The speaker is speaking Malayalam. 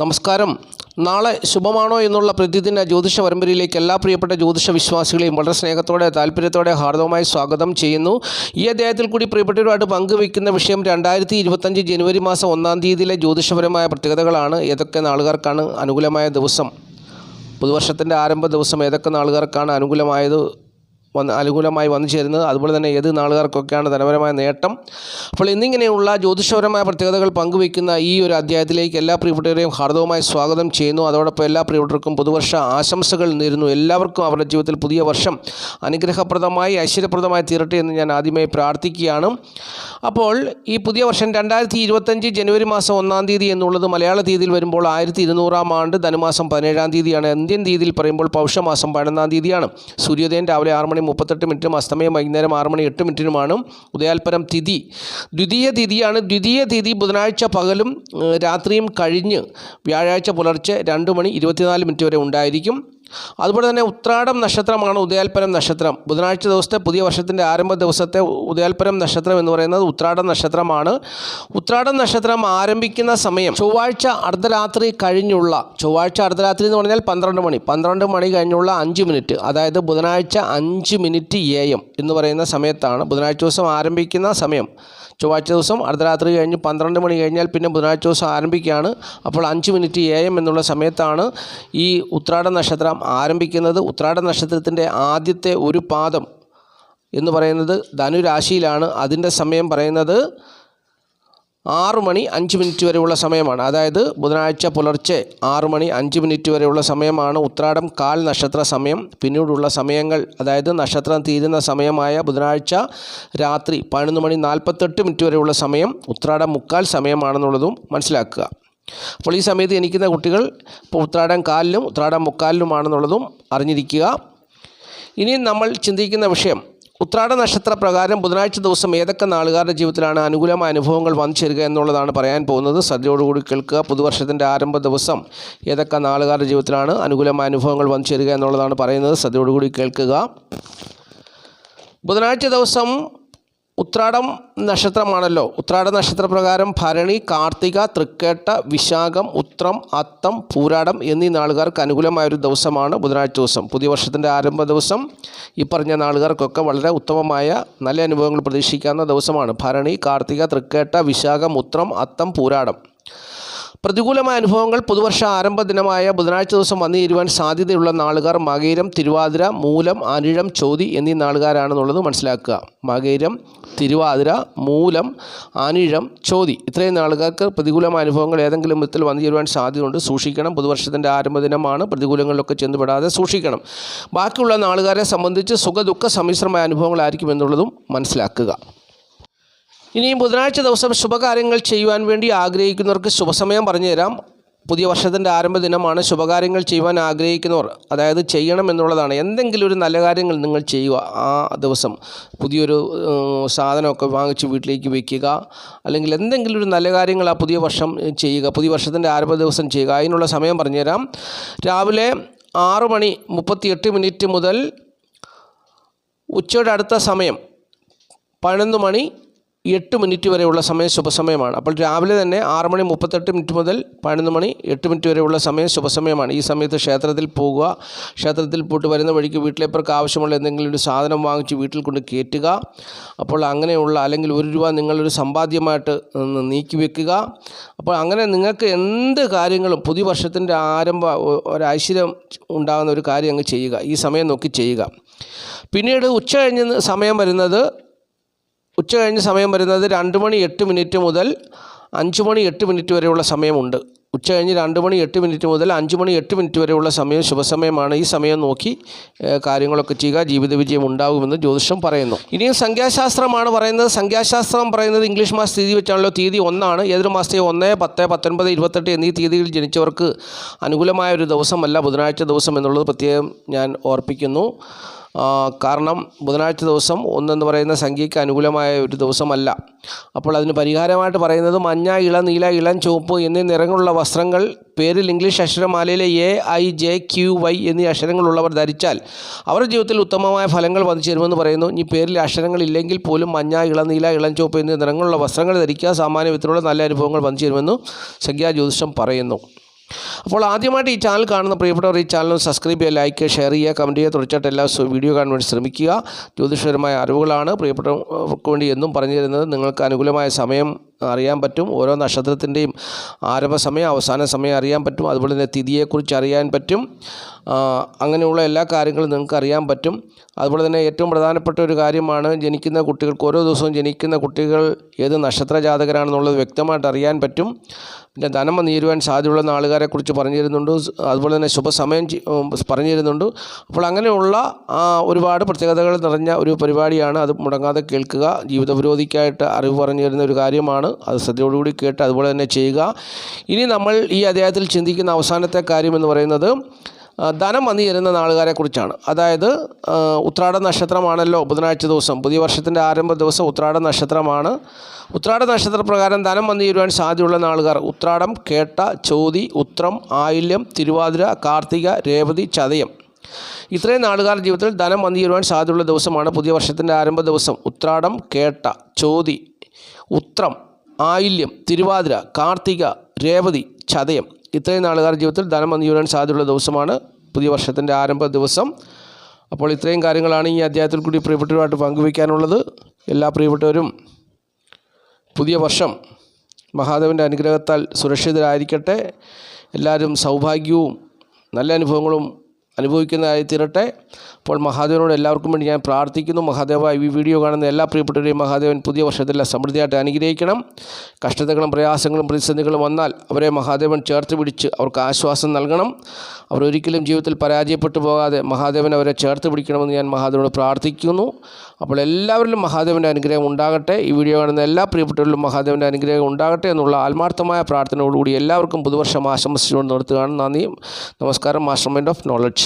നമസ്കാരം. നാളെ ശുഭമാണോ എന്നുള്ള പ്രതിദിന ജ്യോതിഷ പരമ്പരയിലേക്ക് എല്ലാ പ്രിയപ്പെട്ട ജ്യോതിഷ വിശ്വാസികളെയും വളരെ സ്നേഹത്തോടെ താല്പര്യത്തോടെ ഹാർദവമായി സ്വാഗതം ചെയ്യുന്നു. ഈ അദ്ദേഹത്തിൽ കൂടി പ്രിയപ്പെട്ടവരുമായിട്ട് പങ്കുവയ്ക്കുന്ന വിഷയം രണ്ടായിരത്തി ഇരുപത്തഞ്ച് ജനുവരി മാസം ഒന്നാം തീയതിയിലെ ജ്യോതിഷപരമായ പ്രത്യേകതകളാണ്. ഏതൊക്കെ നാളുകാർക്കാണ് അനുകൂലമായ ദിവസം? പുതുവർഷത്തിന്റെ ആരംഭ ദിവസം ഏതൊക്കെ നാളുകാർക്കാണ് അനുകൂലമായത്? വന്ന് അനുകൂലമായി വന്നു ചേരുന്നത്. അതുപോലെ തന്നെ ഏത് നാളുകാർക്കൊക്കെയാണ് ധനപരമായ നേട്ടം? അപ്പോൾ എന്നിങ്ങനെയുള്ള ജ്യോതിഷപരമായ പ്രത്യേകതകൾ പങ്കുവയ്ക്കുന്ന ഈ ഒരു അധ്യായത്തിലേക്ക് എല്ലാ പ്രിയപ്പെട്ടവരെയും ഹാർദവമായി സ്വാഗതം ചെയ്യുന്നു. അതോടൊപ്പം എല്ലാ പ്രിയപ്പെട്ടവർക്കും പുതുവർഷ ആശംസകൾ നേരുന്നു. എല്ലാവർക്കും അവരുടെ ജീവിതത്തിൽ പുതിയ വർഷം അനുഗ്രഹപ്രദമായി ഐശ്വര്യപ്രദമായി തീരട്ടെ എന്ന് ഞാൻ ആദ്യമായി പ്രാർത്ഥിക്കുകയാണ്. അപ്പോൾ ഈ പുതിയ വർഷം രണ്ടായിരത്തി ഇരുപത്തഞ്ച് ജനുവരി മാസം ഒന്നാം തീയതി എന്നുള്ളത് മലയാള തീയതിയിൽ വരുമ്പോൾ ആയിരത്തി ഇരുന്നൂറാം ആണ്ട് ധനുമാസം പതിനേഴാം തീയതിയാണ്. ഇന്ത്യൻ തീയതിയിൽ പറയുമ്പോൾ പൗഷമാസം പതിനൊന്നാം തീയതിയാണ്. സൂര്യോദയം രാവിലെ ആറ് മണി മുപ്പത്തെട്ട് മിനിറ്റും അസ്തമയം വൈകുന്നേരം ആറ് മണി എട്ട് മിനിറ്റിനുമാണ് ഉദയാൽപരം തിഥി. ദ്വിതീയ തിഥിയാണ് ദ്വിതീയ തിഥി ബുധനാഴ്ച പകലും രാത്രിയും കഴിഞ്ഞ് വ്യാഴാഴ്ച പുലർച്ചെ രണ്ട് മണി ഇരുപത്തിനാല് മിനിറ്റ് വരെ ഉണ്ടായിരിക്കും. അതുപോലെ തന്നെ ഉത്രാടം നക്ഷത്രമാണ് ഉദയാൽപരം നക്ഷത്രം. ബുധനാഴ്ച ദിവസത്തെ പുതിയ വർഷത്തിന്റെ ആരംഭ ദിവസത്തെ ഉദയാൽപരം നക്ഷത്രം എന്ന് പറയുന്നത് ഉത്രാടം നക്ഷത്രമാണ്. ഉത്രാടം നക്ഷത്രം ആരംഭിക്കുന്ന സമയം ചൊവ്വാഴ്ച അർദ്ധരാത്രി കഴിഞ്ഞുള്ള ചൊവ്വാഴ്ച അർദ്ധരാത്രി എന്ന് പറഞ്ഞാൽ പന്ത്രണ്ട് മണി പന്ത്രണ്ട് മണി കഴിഞ്ഞുള്ള അഞ്ച് മിനിറ്റ് അതായത് ബുധനാഴ്ച അഞ്ച് മിനിറ്റ് എ എം എന്ന് പറയുന്ന സമയത്താണ് ബുധനാഴ്ച ദിവസം ആരംഭിക്കുന്ന സമയം. ചൊവ്വാഴ്ച ദിവസം അർദ്ധരാത്രി കഴിഞ്ഞ് പന്ത്രണ്ട് മണി കഴിഞ്ഞാൽ പിന്നെ ബുധനാഴ്ച ദിവസം ആരംഭിക്കുകയാണ്. അപ്പോൾ അഞ്ച് മിനിറ്റ് എ എം എന്നുള്ള സമയത്താണ് ഈ ഉത്രാട നക്ഷത്രം ആരംഭിക്കുന്നത്. ഉത്രാട നക്ഷത്രത്തിന്റെ ആദ്യത്തെ ഒരു പാദം എന്ന് പറയുന്നത് ധനുരാശിയിലാണ്. അതിന്റെ സമയം പറയുന്നത് ആറ് മണി അഞ്ച് മിനിറ്റ് വരെയുള്ള സമയമാണ്. അതായത് ബുധനാഴ്ച പുലർച്ചെ ആറ് മണി അഞ്ച് മിനിറ്റ് വരെയുള്ള സമയമാണ് ഉത്രാടം കാൽ നക്ഷത്ര സമയം. പിന്നീടുള്ള സമയങ്ങൾ അതായത് നക്ഷത്രം തീരുന്ന സമയമായ ബുധനാഴ്ച രാത്രി പതിനൊന്ന് മണി നാൽപ്പത്തെട്ട് മിനിറ്റ് വരെയുള്ള സമയം ഉത്രാടം മുക്കാൽ സമയമാണെന്നുള്ളതും മനസ്സിലാക്കുക. അപ്പോൾ ഈ സമയത്ത് എനിക്കുന്ന കുട്ടികൾ ഇപ്പോൾ ഉത്രാടം കാലിലും ഉത്രാടം മുക്കാലിലുമാണെന്നുള്ളതും അറിഞ്ഞിരിക്കുക. ഇനി നമ്മൾ ചിന്തിക്കുന്ന വിഷയം ഉത്രാട നക്ഷത്ര പ്രകാരം ബുധനാഴ്ച ദിവസം ഏതൊക്കെ നാളുകാരുടെ ജീവിതത്തിലാണ് അനുകൂലമായ അനുഭവങ്ങൾ വന്നു ചേരുക എന്നുള്ളതാണ് പറയാൻ പോകുന്നത്. ശ്രദ്ധയോടുകൂടി കേൾക്കുക. പുതുവർഷത്തിന്റെ ആരംഭ ദിവസം ഏതൊക്കെ നാളുകാരുടെ ജീവിതത്തിലാണ് അനുകൂലമായ അനുഭവങ്ങൾ വന്നു ചേരുക എന്നുള്ളതാണ് പറയുന്നത്. ശ്രദ്ധയോടുകൂടി കേൾക്കുക. ബുധനാഴ്ച ദിവസം ഉത്രാടം നക്ഷത്രമാണല്ലോ. ഉത്രാട നക്ഷത്രപ്രകാരം ഭരണി കാർത്തിക തൃക്കേട്ട വിശാഖം ഉത്രം അത്തം പൂരാടം എന്നീ നാളുകാർക്ക് അനുകൂലമായൊരു ദിവസമാണ് ബുധനാഴ്ച ദിവസം. പുതിയ വർഷത്തിന്റെ ആരംഭ ദിവസം. ഈ പറഞ്ഞ നാളുകാർക്കൊക്കെ വളരെ ഉത്തമമായ നല്ല അനുഭവങ്ങൾ പ്രതീക്ഷിക്കാവുന്ന ദിവസമാണ്. ഭരണി കാർത്തിക തൃക്കേട്ട വിശാഖം ഉത്രം അത്തം പൂരാടം. പ്രതികൂലമായ അനുഭവങ്ങൾ പുതുവർഷ ആരംഭ ദിനമായ ബുധനാഴ്ച ദിവസം വന്നു സാധ്യതയുള്ള നാളുകാർ മകേരം തിരുവാതിര മൂലം അനിഴം ചോതി എന്നീ നാളുകാരാണെന്നുള്ളത് മനസ്സിലാക്കുക. മകേരം തിരുവാതിര മൂലം അനിഴം ചോതി ഇത്രയും നാളുകാർക്ക് പ്രതികൂലമായ അനുഭവങ്ങൾ ഏതെങ്കിലും വിധത്തിൽ വന്നു ചേരുവാൻ സാധ്യതയുണ്ട്. സൂക്ഷിക്കണം. പുതുവർഷത്തിന്റെ ആരംഭ ദിനമാണ്. പ്രതികൂലങ്ങളിലൊക്കെ ചെന്നുപെടാതെ സൂക്ഷിക്കണം. ബാക്കിയുള്ള നാളുകാരെ സംബന്ധിച്ച് സുഖ ദുഃഖ സമ്മിശ്രമായ അനുഭവങ്ങളായിരിക്കും എന്നുള്ളതും മനസ്സിലാക്കുക. ഇനിയും ബുധനാഴ്ച ദിവസം ശുഭകാര്യങ്ങൾ ചെയ്യുവാൻ വേണ്ടി ആഗ്രഹിക്കുന്നവർക്ക് ശുഭസമയം പറഞ്ഞു തരാം പുതിയ വർഷത്തിന്റെ ആരംഭ ദിനമാണ്. ശുഭകാര്യങ്ങൾ ചെയ്യുവാൻ ആഗ്രഹിക്കുന്നവർ അതായത് ചെയ്യണം എന്നുള്ളതാണ്. എന്തെങ്കിലും ഒരു നല്ല കാര്യങ്ങൾ നിങ്ങൾ ചെയ്യുക. ആ ദിവസം പുതിയൊരു സാധനമൊക്കെ വാങ്ങിച്ച് വീട്ടിലേക്ക് വയ്ക്കുക അല്ലെങ്കിൽ എന്തെങ്കിലും ഒരു നല്ല കാര്യങ്ങൾ ആ പുതിയ വർഷം ചെയ്യുക പുതിയ വർഷത്തിന്റെ ആരംഭ ദിവസം ചെയ്യുക. അതിനുള്ള സമയം പറഞ്ഞുതരാം. രാവിലെ ആറ് മണി മുപ്പത്തിയെട്ട് മിനിറ്റ് മുതൽ ഉച്ചയുടെ അടുത്ത സമയം പതിനൊന്ന് മണി എട്ട് മിനിറ്റ് വരെയുള്ള സമയം ശുഭസമയമാണ്. അപ്പോൾ രാവിലെ തന്നെ ആറ് മണി മുപ്പത്തെട്ട് മിനിറ്റ് മുതൽ പതിനൊന്ന് മണി എട്ട് മിനിറ്റ് വരെയുള്ള സമയം ശുഭസമയമാണ്. ഈ സമയത്ത് ക്ഷേത്രത്തിൽ പോകുക ക്ഷേത്രത്തിൽ പോയിട്ട് വരുന്ന വഴിക്ക് വീട്ടിലേപ്പർക്ക് ആവശ്യമുള്ള എന്തെങ്കിലും ഒരു സാധനം വാങ്ങിച്ച് വീട്ടിൽ കൊണ്ട് കയറ്റുക. അപ്പോൾ അങ്ങനെയുള്ള അല്ലെങ്കിൽ ഒരു രൂപ നിങ്ങളൊരു സമ്പാദ്യമായിട്ട് നീക്കി വെക്കുക. അപ്പോൾ അങ്ങനെ നിങ്ങൾക്ക് എന്ത് കാര്യങ്ങളും പുതിയ വർഷത്തിന്റെ ആരംഭ ഒരൈശ്വര്യം ഉണ്ടാകുന്ന ഒരു കാര്യം അങ്ങ് ചെയ്യുക. ഈ സമയം നോക്കി ചെയ്യുക. പിന്നീട് ഉച്ച കഴിഞ്ഞ് സമയം വരുന്നത് ഉച്ച കഴിഞ്ഞ സമയം വരുന്നത് രണ്ട് മണി എട്ട് മിനിറ്റ് മുതൽ അഞ്ച് മണി എട്ട് മിനിറ്റ് വരെയുള്ള സമയമുണ്ട്. ഉച്ച കഴിഞ്ഞ് രണ്ട് മണി എട്ട് മിനിറ്റ് മുതൽ അഞ്ച് മണി എട്ട് മിനിറ്റ് വരെയുള്ള സമയം ശുഭസമയമാണ്. ഈ സമയം നോക്കി കാര്യങ്ങളൊക്കെ ചെയ്യുക. ജീവിത വിജയം ഉണ്ടാകുമെന്ന് ജ്യോതിഷം പറയുന്നു. ഇനിയും സംഖ്യാശാസ്ത്രമാണ് പറയുന്നത്. സംഖ്യാശാസ്ത്രം പറയുന്നത് ഇംഗ്ലീഷ് മാസ തീയതി വെച്ചാണല്ലോ. തീയതി ഒന്നാണ്. ഏതൊരു മാസത്തെ ഒന്ന് പത്ത് പത്തൊൻപത് ഇരുപത്തെട്ട് എന്നീ തീയതികളിൽ ജനിച്ചവർക്ക് അനുകൂലമായ ഒരു ദിവസമല്ല ബുധനാഴ്ച ദിവസം എന്നുള്ളത് പ്രത്യേകം ഞാൻ ഓർപ്പിക്കുന്നു. കാരണം ബുധനാഴ്ച ദിവസം ഒന്നെന്ന് പറയുന്ന സംഖ്യയ്ക്ക് അനുകൂലമായ ഒരു ദിവസമല്ല. അപ്പോൾ അതിന് പരിഹാരമായിട്ട് പറയുന്നത് മഞ്ഞ ഇള നീല ഇളം ചുവപ്പ് എന്നീ നിറങ്ങളുള്ള വസ്ത്രങ്ങൾ പേരിൽ English അക്ഷരമാലയിലെ A I J Q Y എന്നീ അക്ഷരങ്ങളുള്ളവർ ധരിച്ചാൽ അവരുടെ ജീവിതത്തിൽ ഉത്തമമായ ഫലങ്ങൾ വന്നു ചേരുമെന്ന് പറയുന്നു. ഇനി പേരിൽ അക്ഷരങ്ങൾ ഇല്ലെങ്കിൽ പോലും മഞ്ഞ ഇള നീല ഇളം ചുവപ്പ് എന്നീ നിറങ്ങളുള്ള വസ്ത്രങ്ങൾ ധരിക്കുക സാമാന്യ വിധത്തിലുള്ള നല്ല അനുഭവങ്ങൾ വന്നു ചേരുമെന്ന് സംഖ്യാ ജ്യോതിഷം പറയുന്നു. അപ്പോൾ ആദ്യമായിട്ട് ഈ ചാനൽ കാണുന്ന പ്രിയപ്പെട്ടവർ ഈ ചാനൽ സബ്സ്ക്രൈബ് ചെയ്യുക ലൈക്ക് ചെയ്യുക ഷെയർ ചെയ്യുക കമന്റ് ചെയ്യുക തുടർച്ചയായിട്ട് എല്ലാ വീഡിയോ കാണാൻ വേണ്ടി ശ്രമിക്കുക. ജ്യോതിഷപരമായ അറിവുകളാണ് പ്രിയപ്പെട്ടവർക്ക് വേണ്ടി എന്നും പറഞ്ഞു തരുന്നത്. നിങ്ങൾക്ക് അനുകൂലമായ സമയം അറിയാൻ പറ്റും. ഓരോ നക്ഷത്രത്തിന്റെയും ആരംഭ സമയം അവസാന സമയം അറിയാൻ പറ്റും. അതുപോലെ തന്നെ തിഥിയെക്കുറിച്ച് അറിയാൻ പറ്റും. അങ്ങനെയുള്ള എല്ലാ കാര്യങ്ങളും നിങ്ങൾക്ക് അറിയാൻ പറ്റും. അതുപോലെ തന്നെ ഏറ്റവും പ്രധാനപ്പെട്ട ഒരു കാര്യമാണ് ജനിക്കുന്ന കുട്ടികൾക്ക് ഓരോ ദിവസവും ജനിക്കുന്ന കുട്ടികൾ ഏത് നക്ഷത്ര ജാതകരാണെന്നുള്ളത് വ്യക്തമായിട്ട് അറിയാൻ പറ്റും. പിന്നെ ധനം നീരുവാൻ സാധ്യതയുള്ള നാളുകാരെക്കുറിച്ച് പറഞ്ഞു തരുന്നുണ്ട് അതുപോലെ തന്നെ ശുഭസമയം പറഞ്ഞു തരുന്നുണ്ട് അപ്പോൾ അങ്ങനെയുള്ള ഒരുപാട് പ്രത്യേകതകൾ നിറഞ്ഞ ഒരു പരിപാടിയാണ്. അത് മുടങ്ങാതെ കേൾക്കുക ജീവിത പുരോഗതിക്കായിട്ട് അറിവ് പറഞ്ഞു തരുന്ന ഒരു കാര്യമാണ്. അത് ശ്രദ്ധയോടുകൂടി കേട്ട് അതുപോലെ തന്നെ ചെയ്യുക. ഇനി നമ്മൾ ഈ അദ്ദേഹത്തിൽ ചിന്തിക്കുന്ന അവസാനത്തെ കാര്യം എന്ന് പറയുന്നത് ധനം വന്നു ചേരുന്ന നാളുകാരെക്കുറിച്ചാണ് അതായത് ഉത്രാട നക്ഷത്രമാണല്ലോ ബുധനാഴ്ച ദിവസം. പുതിയ വർഷത്തിന്റെ ആരംഭ ദിവസം ഉത്രാട നക്ഷത്രമാണ്. ഉത്രാട നക്ഷത്രപ്രകാരം ധനം വന്നു ചേരുവാൻ സാധ്യതയുള്ള നാളുകാർ ഉത്രാടം കേട്ട ചോതി ഉത്രം ആയില്യം തിരുവാതിര കാർത്തിക രേവതി ചതയം. ഇത്രയും നാളുകാർ ജീവിതത്തിൽ ധനം വന്നു ചേരുവാൻ സാധ്യതയുള്ള ദിവസമാണ് പുതിയ വർഷത്തിന്റെ ആരംഭ ദിവസം. ഉത്രാടം കേട്ട ചോതി ഉത്രം. ആയില്യം തിരുവാതിര കാർത്തിക രേവതി ചതയം ഇത്രയും നാളുകാർ ജീവിതത്തിൽ ധനം വന്നു സാധ്യതയുള്ള ദിവസമാണ് പുതിയ വർഷത്തിന്റെ ആരംഭ ദിവസം. അപ്പോൾ ഇത്രയും കാര്യങ്ങളാണ് ഈ അധ്യായത്തിൽ കൂടി പ്രിയപ്പെട്ടവരുമായിട്ട് പങ്കുവയ്ക്കാനുള്ളത്. എല്ലാ പ്രിയപ്പെട്ടവരും പുതിയ വർഷം മഹാദേവന്റെ അനുഗ്രഹത്താൽ സുരക്ഷിതരായിരിക്കട്ടെ. എല്ലാവരും സൗഭാഗ്യവും നല്ല അനുഭവങ്ങളും അനുഭവിക്കുന്നതായി തീരട്ടെ. അപ്പോൾ മഹാദേവനോട് എല്ലാവർക്കും വേണ്ടി ഞാൻ പ്രാർത്ഥിക്കുന്നു. മഹാദേവ ഈ വീഡിയോ കാണുന്ന എല്ലാ പ്രിയപ്പെട്ടവരെയും മഹാദേവൻ പുതിയ വർഷത്തിൽ സമൃദ്ധിയായിട്ട് അനുഗ്രഹിക്കണം. കഷ്ടതകളും പ്രയാസങ്ങളും പ്രതിസന്ധികളും വന്നാൽ അവരെ മഹാദേവൻ ചേർത്ത് പിടിച്ച് അവർക്ക് ആശ്വാസം നൽകണം. അവർ ഒരിക്കലും ജീവിതത്തിൽ പരാജയപ്പെട്ടു പോകാതെ മഹാദേവൻ അവരെ ചേർത്ത് പിടിക്കണമെന്ന് ഞാൻ മഹാദേവനോട് പ്രാർത്ഥിക്കുന്നു. അപ്പോൾ എല്ലാവരിലും മഹാദേവന്റെ അനുഗ്രഹം ഉണ്ടാകട്ടെ. ഈ വീഡിയോ കാണുന്ന എല്ലാ പ്രിയപ്പെട്ടവരിലും മഹാദേവന്റെ അനുഗ്രഹം ഉണ്ടാകട്ടെ എന്നുള്ള ആത്മാർത്ഥമായ പ്രാർത്ഥനയോടുകൂടി എല്ലാവർക്കും പുതുവർഷം ആശംസിച്ചുകൊണ്ട് നിർത്തുകയാണ്. നന്ദി. നമസ്കാരം. Master mind of knowledge